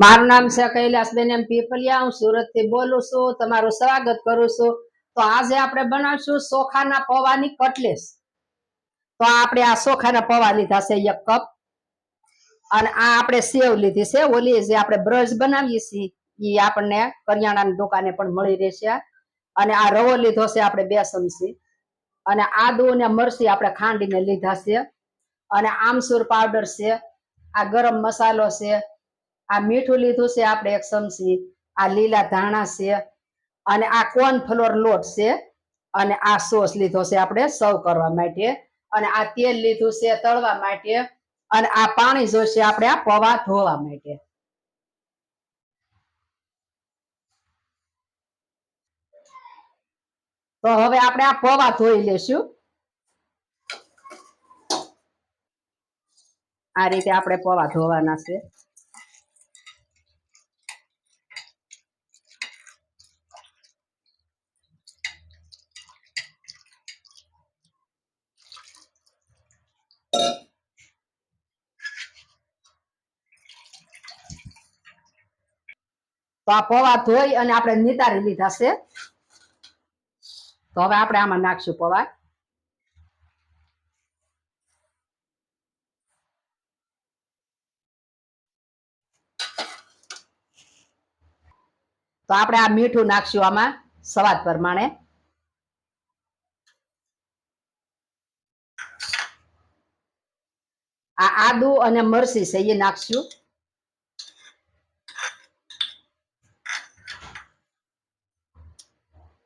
મારું નામ છે કૈલાસબેન એમ પીપલિયા. હું સુરતથી બોલું છું. તમારું સ્વાગત કરું છું. તો આજે આપણે બનાવશું સોખાના પૌવાની કટલેસ. તો આપણે આ સોખાના પૌવા લીધા છે એક કપ. અને આ આપણે સેવ લીધી છે. ઓલી જે આપણે બ્રશ બનાવીએ છીએ એ આપણને કરિયાણાની દુકાને પણ મળી રહેશે. અને આ રવો લીધો છે આપણે બે ચમચી. અને આદુ અને મરચી આપણે ખાંડીને લીધા છે. અને આમસૂર પાવડર છે. આ ગરમ મસાલો છે. આ મીઠું લીધું છે આપણે એક ચમચી, આ લીલા ધાણા છે અને આ કોર્નફ્લોર લોટ છે અને આ સોસ લીધો છે આપણે સર્વ કરવા માટે. અને આ તેલ લીધું છે તળવા માટે અને આ પાણી જોશે આપણે આ પવા ધોવા માટે. તો હવે આપણે આ પૌવા ધોઈ લેશું આ રીતે આપણે પૌવા ધોવાના છે. તો આ પૌવા ધોઈ અને આપણે નિતારી લીધા છે. તો હવે આપણે આમાં નાખશું પૌવા તો આપણે આ મીઠું નાખશું આમાં સ્વાદ પ્રમાણે. આ આદુ અને મરસી છે, એ નાખશું.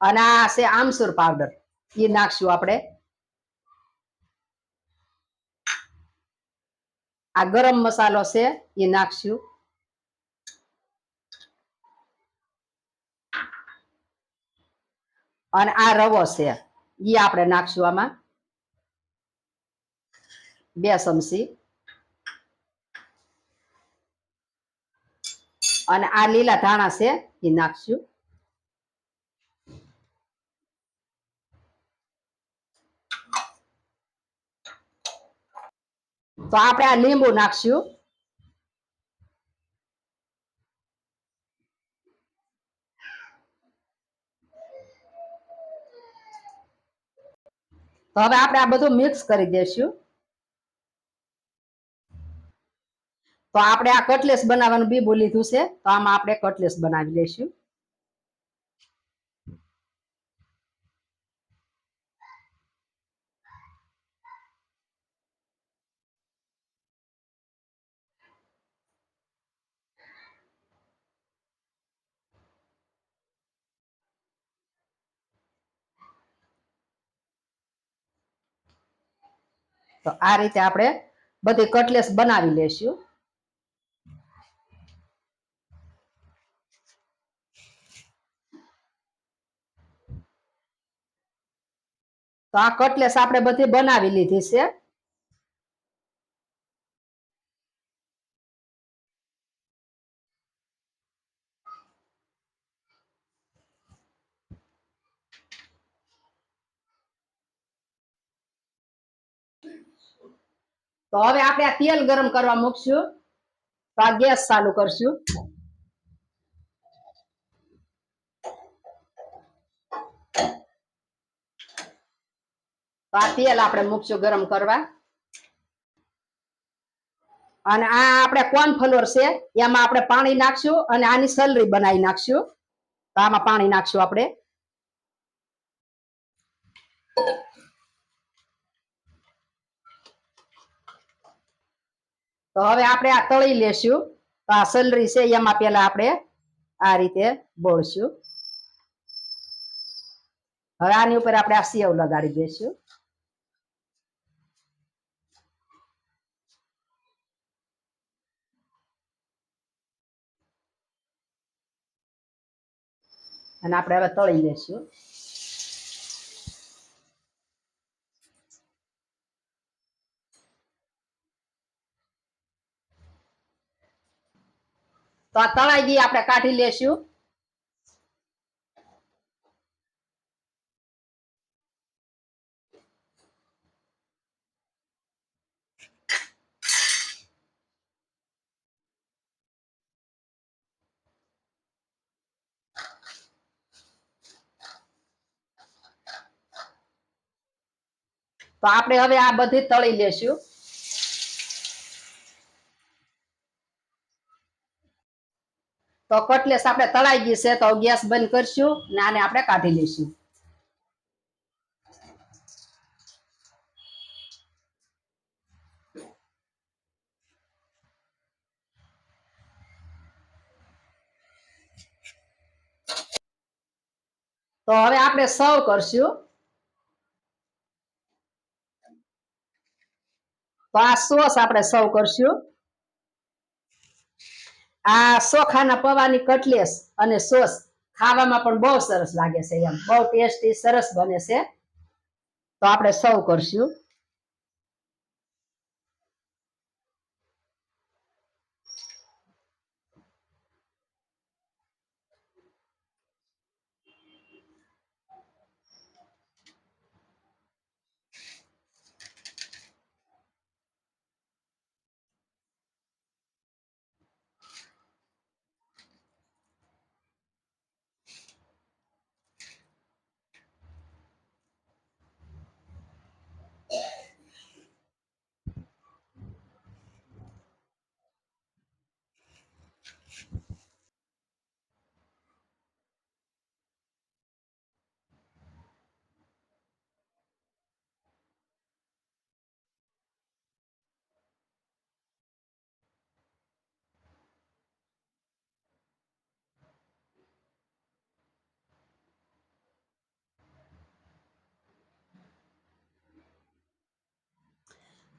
અને આ છે આમસૂર પાવડર એ નાખશું આપણે. આ ગરમ મસાલો છે એ નાખશું. અને આ રવો છે એ આપણે નાખશું આમાં. બે ચમચી. અને આ લીલા ધાણા છે એ નાખશું. તો આપણે આ લીંબુ નાખશું. તો હવે આપણે આ બધું મિક્સ કરી દેશું તો આપણે આ કટલેસ બનાવવાનું બી લીધું છે, તો આમાં આપણે કટલેસ બનાવી લઈશું. તો આ રીતે આપણે બધી કટલેસ બનાવી લેશું. તો આ કટલેસ આપણે બધી બનાવી લીધી છે. તો હવે આપણે આ તેલ ગરમ કરવા મૂકશું. તો આ ગેસ ચાલુ કરશું. તો આ તેલ આપણે મૂકશું ગરમ કરવા. અને આ આપણે કોર્ન ફ્લોર છે, એમાં આપણે પાણી નાખશું અને આની સલરી બનાવી નાખશું. તો આમાં પાણી નાખશું આપણે. તો હવે આપણે આ તળી લેશું. તો આ સલરી છે, એમાં પેલા આપણે આ રીતે બોળશું. હવે આની ઉપર આપણે આ સેવ લગાડી દઈશું. અને આપણે હવે તળી લેશું. તો આ તળાઈ ગઈ આપણે કાઢી લેશું. તો આપણે હવે આ બધી તળી લેશું. તો કટલેસ આપણે તળાઈ ગઈ છે તો ગેસ બંધ કરશું ને આને આપણે કાઢી લઈશું. તો હવે આપણે સર્વ કરશું. તો આ સોસ આપણે સર્વ કરશું. આ ચોખાના પવાની કટલેસ અને સોસ ખાવામાં પણ બહુ સરસ લાગે છે એમ. બહુ ટેસ્ટી, સરસ બને છે. તો આપણે સૌ કરશું.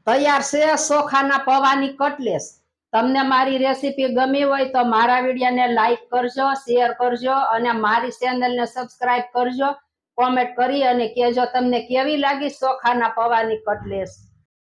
તૈયાર છે, સોખાના પવાની કટલેસ. તમને મારી રેસીપી ગમી હોય તો મારા વિડીયોને લાઈક કરજો, શેર કરજો અને મારી ચેનલને સબસ્ક્રાઇબ કરજો, કોમેન્ટ કરી અને કહેજો તમને કેવી લાગી સોખાના પવાની કટલેસ.